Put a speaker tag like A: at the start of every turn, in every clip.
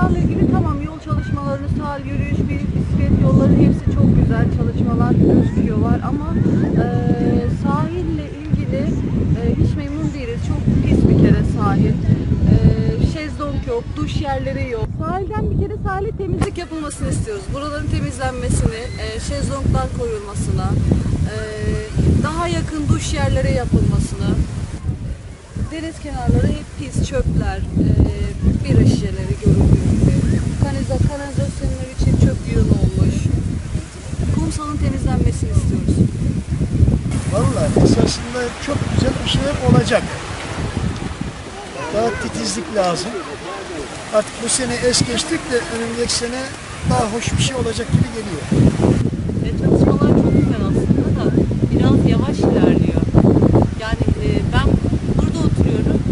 A: Yollarla ilgili tamam yol çalışmalarını sahil yürüyüş, bir bisiklet yolları hepsi çok güzel çalışmalar gözüküyorlar ama e, sahille ilgili e, hiç memnun değiliz. Çok pis bir kere sahil. E, şezlong yok, duş yerleri yok. Sahilden bir kere sahile temizlik yapılmasını istiyoruz. Buraların temizlenmesini, e, şezlonglar koyulmasını, e, daha yakın duş yerlere yapılmasını, Deniz kenarları hep pis çöpler, e, bira şişeleri görüldüğü Kaniza, kanalizasyonlar için çöp yığın olmuş. Kumsalın temizlenmesini istiyoruz.
B: Vallahi esasında çok güzel bir şeyler olacak. Daha titizlik lazım. Artık bu sene es geçtik de önümüzdeki sene daha hoş bir şey olacak gibi geliyor.
C: E, çalışmalar çok güzel aslında da biraz yavaş ilerliyor. Yani e, ben burada oturuyorum.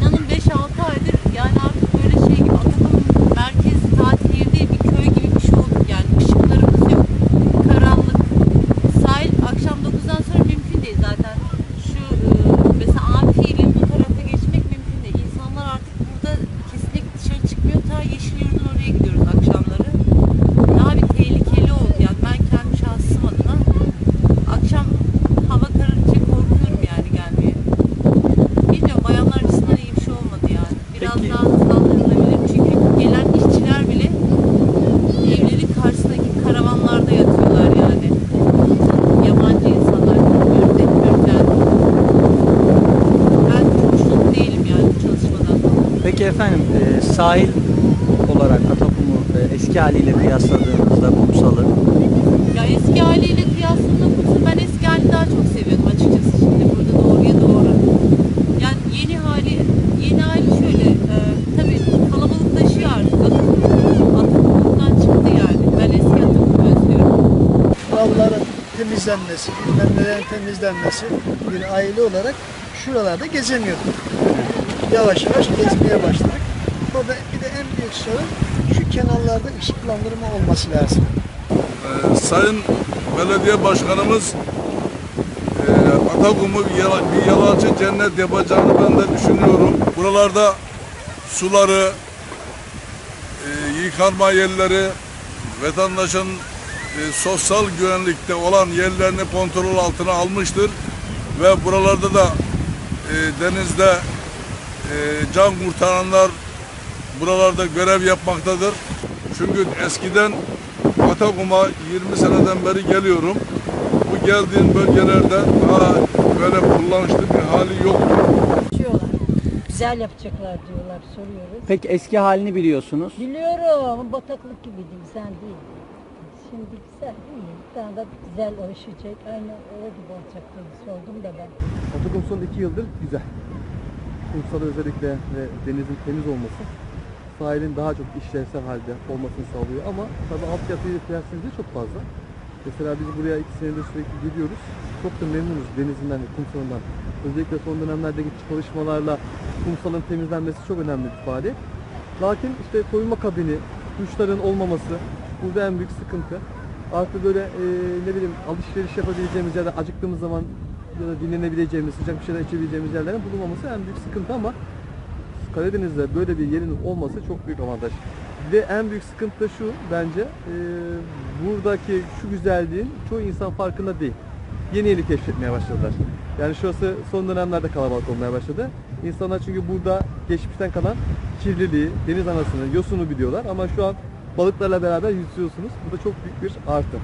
C: İnanın 5-6 aydır yani artık böyle şey gibi Atakum merkez tatil yeri değil bir köy gibi bir şey olduk yani. Işıklarımız yok. Karanlık. Sahil akşam 9'dan sonra mümkün değil zaten. Şu e, mesela Amfi'yle bu tarafa geçmek mümkün değil. İnsanlar artık burada kesinlikle dışarı çıkmıyor. Ta Yeşilyurt'un oraya gidiyoruz akşamları daha bir tehlikeli oldu yani ben kendi şahsım adına akşam hava kararınca korkuyorum yani gelmeye. Bilmiyorum bayanlar açısından iyi bir şey olmadı yani. Biraz
D: Peki.
C: daha hızlandırılabilir çünkü gelen işçiler bile evlerin karşısındaki karavanlarda yatıyorlar yani. Yabancı insanlar bilmiyorum etmiyorum yani. Ben çok değilim yani çalışmadan.
D: Peki efendim e, sahil eski haliyle kıyasladığınızda kumsalı
C: Ya eski haliyle kıyasladığımızda ben eski halini daha çok seviyordum açıkçası şimdi burada doğruya doğru. Yani yeni hali, yeni hali şöyle, e, tabii kalabalıklaşıyor artık. Atatürk'ten çıktı yani. Ben eski Atatürk'ü özlüyorum.
B: Kuralların temizlenmesi, bilmem nelerin temizlenmesi bir aile olarak şuralarda gezemiyorduk. Yavaş yavaş gezmeye başladık. Burada bir de en büyük sorun şu kenarlarda ışıklandırma olması lazım.
E: Ee, Sayın Belediye Başkanımız e, Atakum'u bir, yala, bir yalancı cennet yapacağını ben de düşünüyorum. Buralarda suları, e, yıkanma yerleri, vatandaşın e, sosyal güvenlikte olan yerlerini kontrol altına almıştır. Ve buralarda da e, denizde e, can kurtaranlar buralarda görev yapmaktadır. Çünkü eskiden Atakum'a 20 seneden beri geliyorum. Bu geldiğim bölgelerde daha böyle kullanışlı bir hali yoktu.
F: Diyorlar. Güzel yapacaklar diyorlar soruyoruz.
D: Peki eski halini biliyorsunuz.
F: Biliyorum bataklık gibiydi güzel değil. Şimdi güzel değil. Daha da güzel oluşacak. Aynı o gibi olacak diye sordum da ben.
G: Atakum son iki yıldır güzel. Kumsal özellikle ve denizin temiz olması sahilin daha çok işlevsel halde olmasını sağlıyor ama tabii altyapıyı kıyaslayınca çok fazla. Mesela biz buraya iki senedir sürekli gidiyoruz. Çok da memnunuz denizinden ve kumsalından. Özellikle son dönemlerdeki çalışmalarla kumsalın temizlenmesi çok önemli bir faaliyet. Lakin işte soyunma kabini, duşların olmaması burada en büyük sıkıntı. Artı böyle e, ne bileyim alışveriş yapabileceğimiz ya da acıktığımız zaman ya da dinlenebileceğimiz, sıcak bir şeyler içebileceğimiz yerlerin bulunmaması en büyük sıkıntı ama Karadeniz'de böyle bir yerin olması çok büyük avantaj. Ve en büyük sıkıntı da şu bence e, buradaki şu güzelliğin çoğu insan farkında değil. Yeni yeni keşfetmeye başladılar. Yani şurası son dönemlerde kalabalık olmaya başladı. İnsanlar çünkü burada geçmişten kalan kirliliği, deniz anasını, yosunu biliyorlar ama şu an balıklarla beraber yüzüyorsunuz. Bu da çok büyük bir artı.